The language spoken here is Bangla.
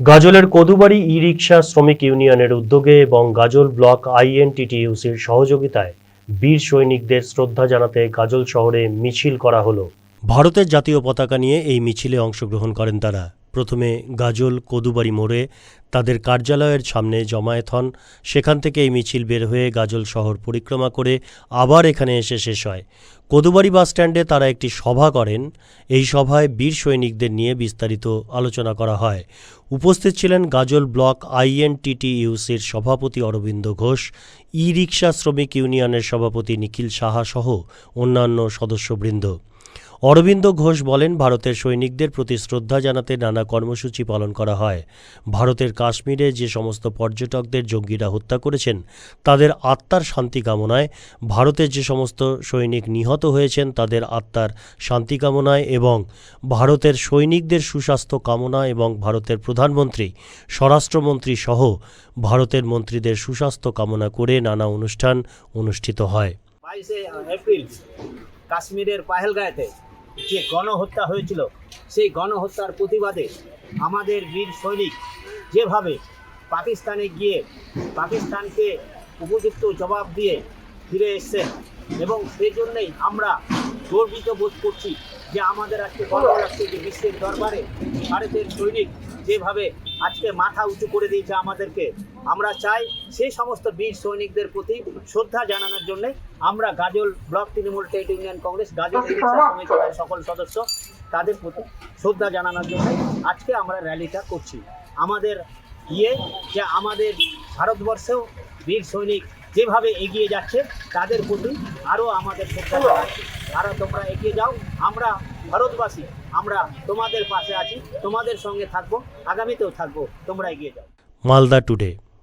গাজলের কদুবাড়ি ই রিক্সা শ্রমিক ইউনিয়নের উদ্যোগে এবং গাজল ব্লক আইএনটিটিউসির সহযোগিতায় বীর সৈনিকদের শ্রদ্ধা জানাতে গাজল শহরে মিছিল করা হলো। ভারতের জাতীয় পতাকা নিয়ে এই মিছিলে অংশগ্রহণ করেন তারা। প্রথমে গাজল কদুবাড়ি মোড়ে তাদের কার্যালয়ের সামনে জমায়েত হন। সেখান থেকে এই মিছিল বের হয়ে গাজল শহর পরিক্রমা করে আবার এখানে এসে শেষ হয়। কদুবাড়ি বাসস্ট্যান্ডে তারা একটি সভা করেন। এই সভায় বীর সৈনিকদের নিয়ে বিস্তারিত আলোচনা করা হয়। উপস্থিত ছিলেন গাজল ব্লক আইএনটিটিইউসির সভাপতি অরবিন্দ ঘোষ ই রিক্সা শ্রমিক ইউনিয়নের সভাপতি নিখিল সাহা সহ অন্যান্য সদস্যবৃন্দ। অরবিন্দ ঘোষ বলেন, ভারতের সৈনিকদের প্রতি শ্রদ্ধা জানাতে নানা কর্মসূচি পালন করা হয়। ভারতের কাশ্মীরে যে সমস্ত পর্যটকদের জঙ্গিরা হত্যা করেছেন, তাদের আত্মার শান্তি কামনায়, ভারতের যে সমস্ত সৈনিক নিহত হয়েছেন, তাদের আত্মার শান্তি কামনায় এবং ভারতের সৈনিকদের সুস্বাস্থ্য কামনা এবং ভারতের প্রধানমন্ত্রী, স্বরাষ্ট্রমন্ত্রী সহ ভারতের মন্ত্রীদের সুস্বাস্থ্য কামনা করে নানা অনুষ্ঠান অনুষ্ঠিত হয়। কাশ্মীরের পাহেলগাঁয়েতে যে গণহত্যা হয়েছিল, সেই গণহত্যার প্রতিবাদে আমাদের বীর সৈনিক যেভাবে পাকিস্তানে গিয়ে পাকিস্তানকে উপযুক্ত জবাব দিয়ে ফিরে এসছেন এবং সেই জন্যেই আমরা গর্বিত বোধ করছি যে আমাদের আজকে গর্ব লাগছে যে বিশ্বের দরবারে ভারতের সৈনিক যেভাবে আজকে মাথা উঁচু করে দিয়েছে আমাদেরকে আমরা চাই সেই সমস্ত বীর সৈনিকদের প্রতি শ্রদ্ধা জানানোর জন্য আমরা Gajol block Trinamool trade union Congress Gajol rickshaw সকল সদস্য তাদের প্রতি শ্রদ্ধা জানানোর জন্য আজকে আমরা র্যালিটা করছি। আমাদের ইয়ে যে আমাদের ভারতবর্ষেও বীর সৈনিক যেভাবে এগিয়ে যাচ্ছে তাদের প্রতি আরও আমাদের শ্রদ্ধা জানাচ্ছি। আরও তোমরা এগিয়ে যাও। আমরা ভারতবাসী, আমরা তোমাদের পাশে আছি, তোমাদের সঙ্গে থাকব, আগামীতেও থাকব, তোমরা এগিয়ে যাও। মালদা টুডে।